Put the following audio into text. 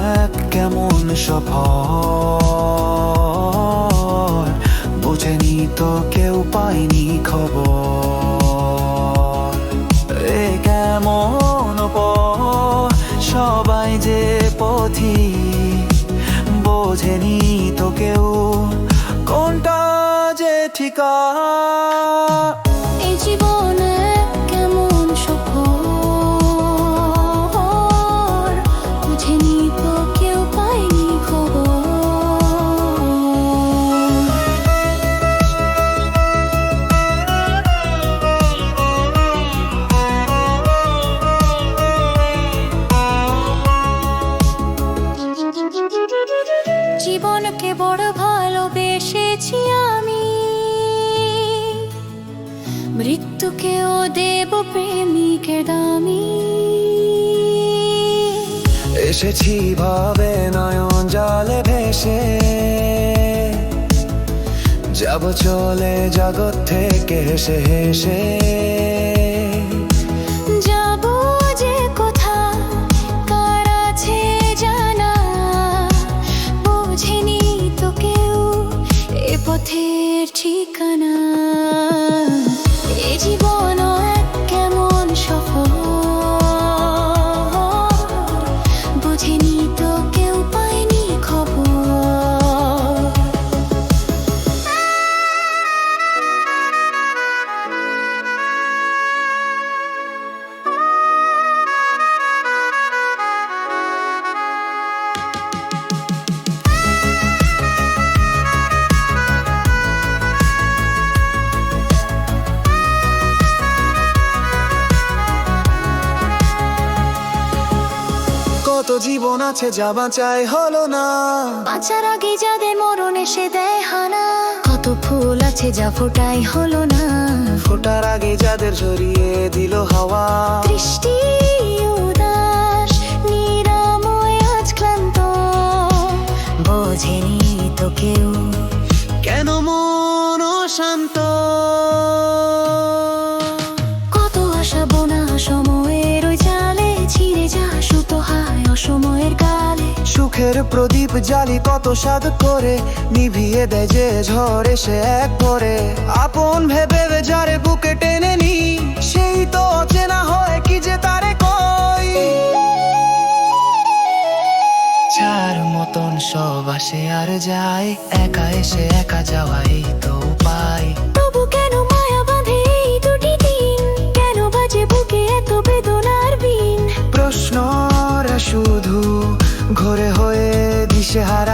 এক কেমন সফর বুঝেনি তো কেউ পায়নি খবর। এ কেমন সবাই যে পথি। বোঝেনি তো কেউ, কোনটা যে ঠিকা জীবনকে বড় ভালোবেসেছি আমি। মৃত্যুকেও দেব প্রেমিকের দামি। এসেছি ভাবে নয়ন জলে ভেসে। যাব চলে জগৎ থেকে হেসে হেসে। ঠিকানা কত জীবন আছে যা বাঁচাই হলো না। বাঁচার আগে যাদের মরণ এসে দেয় হানা। কত ফুল আছে যা ফোটাই হলো না। ফোটার আগে যাদের জড়িয়ে দিল হাওয়া। দৃষ্টি উদাস নিরাময় আজ ক্লান্ত। বোঝেনি তো কেউ। কেন মন শান্ত সুখের প্রদীপ জালি কত স্বাদ করে, নিভিয়ে দেয় যে ঝড় এসে এক করে আপন ভেবে যারে বুকে টেনে নি, সেই তো চেনা হয় কি যে তারে কই। যার মতন সব আসে আর যায়, একা এসে একা যাওয়াই তো উপায়। ঘরে হয়ে দিশেহারা